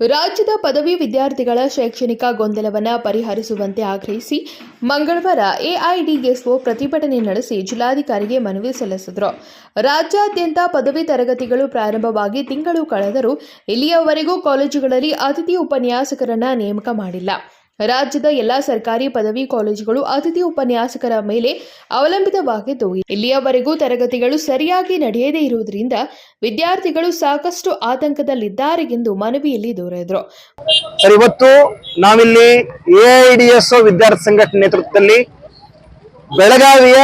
ರಾಜ್ಯದ ಪದವಿ ವಿದ್ಯಾರ್ಥಿಗಳ ಶೈಕ್ಷಣಿಕ ಗೊಂದಲವನ್ನು ಪರಿಹರಿಸುವಂತೆ ಆಗ್ರಹಿಸಿ ಮಂಗಳವಾರ ಎಐಡಿಎಸ್ಒ ಪ್ರತಿಭಟನೆ ನಡೆಸಿ ಜಿಲ್ಲಾಧಿಕಾರಿಗೆ ಮನವಿ ಸಲ್ಲಿಸಿದರು. ರಾಜ್ಯಾದ್ಯಂತ ಪದವಿ ತರಗತಿಗಳು ಪ್ರಾರಂಭವಾಗಿ ತಿಂಗಳು ಕಳೆದರೂ ಇಲ್ಲಿಯವರೆಗೂ ಕಾಲೇಜುಗಳಲ್ಲಿ ಅತಿಥಿ ಉಪನ್ಯಾಸಕರನ್ನ ನೇಮಕ ಮಾಡಿಲ್ಲ. ರಾಜ್ಯದ ಎಲ್ಲಾ ಸರ್ಕಾರಿ ಪದವಿ ಕಾಲೇಜುಗಳು ಅತಿಥಿ ಉಪನ್ಯಾಸಕರ ಮೇಲೆ ಅವಲಂಬಿತವಾಗಿದ್ದು, ಇಲ್ಲಿಯವರೆಗೂ ತರಗತಿಗಳು ಸರಿಯಾಗಿ ನಡೆಯದೇ ಇರುವುದರಿಂದ ವಿದ್ಯಾರ್ಥಿಗಳು ಸಾಕಷ್ಟು ಆತಂಕದಲ್ಲಿದ್ದಾರೆ ಎಂದು ಮನವಿಯಲ್ಲಿ ದೂರಿದರು. ಇವತ್ತು ನಾವಿಲ್ಲಿ ಎಐಡಿಎಸ್ ವಿದ್ಯಾರ್ಥಿ ಸಂಘಟನೆ ನೇತೃತ್ವದಲ್ಲಿ ಬೆಳಗಾವಿಯ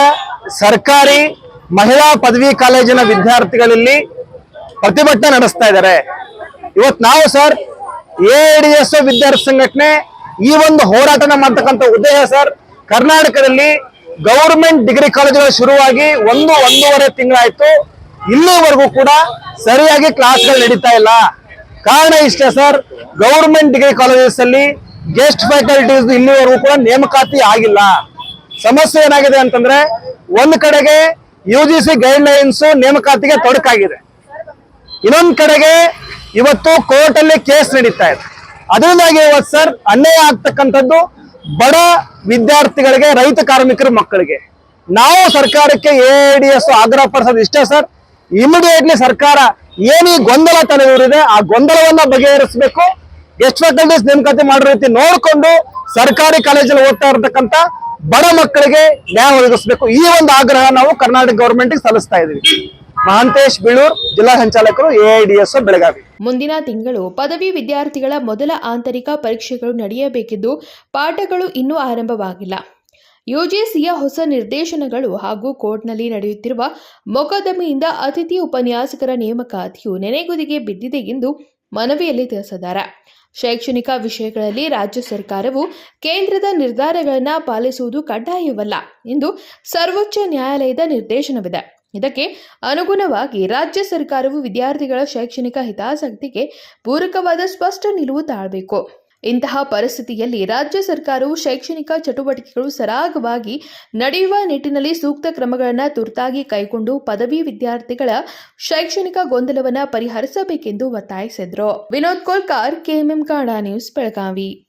ಸರ್ಕಾರಿ ಮಹಿಳಾ ಪದವಿ ಕಾಲೇಜಿನ ವಿದ್ಯಾರ್ಥಿಗಳಲ್ಲಿ ಪ್ರತಿಭಟನೆ ನಡೆಸ್ತಾ ಇದ್ದಾರೆ. ಇವತ್ತು ನಾವು ಸರ್ ಎಐಡಿಎಸ್ ವಿದ್ಯಾರ್ಥಿ ಸಂಘಟನೆ ಈ ಒಂದು ಹೋರಾಟನ ಮಾಡ್ತಕ್ಕಂಥ ಉದ್ದೇಶ ಸರ್, ಕರ್ನಾಟಕದಲ್ಲಿ ಗೌರ್ಮೆಂಟ್ ಡಿಗ್ರಿ ಕಾಲೇಜುಗಳು ಶುರುವಾಗಿ ಒಂದು, ಒಂದೂವರೆ ತಿಂಗಳಾಯ್ತು. ಇಲ್ಲಿವರೆಗೂ ಕೂಡ ಸರಿಯಾಗಿ ಕ್ಲಾಸ್ಗಳು ನಡೀತಾ ಇಲ್ಲ. ಕಾರಣ ಇಷ್ಟೇ ಸರ್ ಗೌರ್ಮೆಂಟ್ ಡಿಗ್ರಿ ಕಾಲೇಜಸ್ ಅಲ್ಲಿ ಗೆಸ್ಟ್ ಫ್ಯಾಕಲ್ಟೀಸ್ ಇಲ್ಲಿವರೆಗೂ ಕೂಡ ನೇಮಕಾತಿ ಆಗಿಲ್ಲ. ಸಮಸ್ಯೆ ಏನಾಗಿದೆ ಅಂತಂದ್ರೆ, ಒಂದ್ ಕಡೆಗೆ U G C guidelines ನೇಮಕಾತಿಗೆ ತೊಡಕಾಗಿದೆ. ಇನ್ನೊಂದ್ ಕಡೆಗೆ ಇವತ್ತು ಕೋರ್ಟ್ ಅಲ್ಲಿ ಕೇಸ್ ನಡೀತಾ ಇದೆ. ಅದರಿಂದಾಗಿ ಇವತ್ತು ಸರ್ ಅನ್ಯಾಯ ಆಗ್ತಕ್ಕಂಥದ್ದು ಬಡ ವಿದ್ಯಾರ್ಥಿಗಳಿಗೆ, ರೈತ ಕಾರ್ಮಿಕರ ಮಕ್ಕಳಿಗೆ. ನಾವು ಸರ್ಕಾರಕ್ಕೆ ಎ ಡಿ ಎಸ್ ಆಗ್ರಹ ಪಡಿಸೋದು ಇಷ್ಟೇ ಸರ್ ಇಮಿಡಿಯೇಟ್ಲಿ ಸರ್ಕಾರ ಏನೀ ಗೊಂದಲ ತಲೆದೂರಿದೆ ಆ ಗೊಂದಲವನ್ನ ಬಗೆಹರಿಸಬೇಕು. ಎಷ್ಟು ಫ್ಯಾಕಲ್ಟೀಸ್ ನೇಮಕಾತಿ ಮಾಡಿರೋ ರೀತಿ ನೋಡಿಕೊಂಡು ಸರ್ಕಾರಿ ಕಾಲೇಜಲ್ಲಿ ಓದ್ತಾ ಇರತಕ್ಕಂಥ ಬಡ ಮಕ್ಕಳಿಗೆ ನ್ಯಾಯ ಒದಗಿಸಬೇಕು. ಈ ಒಂದು ಆಗ್ರಹ ನಾವು ಕರ್ನಾಟಕ ಗೌರ್ಮೆಂಟ್ಗೆ ಸಲ್ಲಿಸ್ತಾ ಇದೀವಿ ಮಹಾಂತೇಶ್ ಬೀಳೂರ್, ಜಿಲ್ಲಾ ಸಂಚಾಲಕರು ಎಐಡಿಎಸ್ ಬೆಳಗಾವಿ. ಮುಂದಿನ ತಿಂಗಳು ಪದವಿ ವಿದ್ಯಾರ್ಥಿಗಳ ಮೊದಲ ಆಂತರಿಕ ಪರೀಕ್ಷೆಗಳು ನಡೆಯಬೇಕಿದ್ದು ಪಾಠಗಳು ಇನ್ನೂ ಆರಂಭವಾಗಿಲ್ಲ. ಯುಜಿಸಿಯ ಹೊಸ ನಿರ್ದೇಶನಗಳು ಹಾಗೂ ಕೋರ್ಟ್ನಲ್ಲಿ ನಡೆಯುತ್ತಿರುವ ಮೊಕದ್ದಮೆಯಿಂದ ಅತಿಥಿ ಉಪನ್ಯಾಸಕರ ನೇಮಕಾತಿಯು ನೆನೆಗುದಿಗೆ ಬಿದ್ದಿದೆ ಎಂದು ಮನವಿಯಲ್ಲಿ ತಿಳಿಸಿದ್ದಾರೆ. ಶೈಕ್ಷಣಿಕ ವಿಷಯಗಳಲ್ಲಿ ರಾಜ್ಯ ಸರ್ಕಾರವು ಕೇಂದ್ರದ ನಿರ್ಧಾರಗಳನ್ನು ಪಾಲಿಸುವುದು ಕಡ್ಡಾಯವಲ್ಲ ಎಂದು ಸರ್ವೋಚ್ಚ ನ್ಯಾಯಾಲಯದ ನಿರ್ದೇಶನವಿದೆ. ಇದಕ್ಕೆ ಅನುಗುಣವಾಗಿ ರಾಜ್ಯ ಸರ್ಕಾರವು ವಿದ್ಯಾರ್ಥಿಗಳ ಶೈಕ್ಷಣಿಕ ಹಿತಾಸಕ್ತಿಗೆ ಪೂರಕವಾದ ಸ್ಪಷ್ಟ ನಿಲುವು ತಾಳಬೇಕು. ಇಂತಹ ಪರಿಸ್ಥಿತಿಯಲ್ಲಿ ರಾಜ್ಯ ಸರ್ಕಾರವು ಶೈಕ್ಷಣಿಕ ಚಟುವಟಿಕೆಗಳು ಸರಾಗವಾಗಿ ನಡೆಯುವ ನಿಟ್ಟಿನಲ್ಲಿ ಸೂಕ್ತ ಕ್ರಮಗಳನ್ನು ತುರ್ತಾಗಿ ಕೈಗೊಂಡು ಪದವಿ ವಿದ್ಯಾರ್ಥಿಗಳ ಶೈಕ್ಷಣಿಕ ಗೊಂದಲವನ್ನು ಪರಿಹರಿಸಬೇಕೆಂದು ಒತ್ತಾಯಿಸಿದರು. ವಿನೋದ್ ಕೋಲ್ಕಾರ್, ಕೆಎಂಎಂ ಕಾಡಾ ನ್ಯೂಸ್, ಬೆಳಗಾವಿ.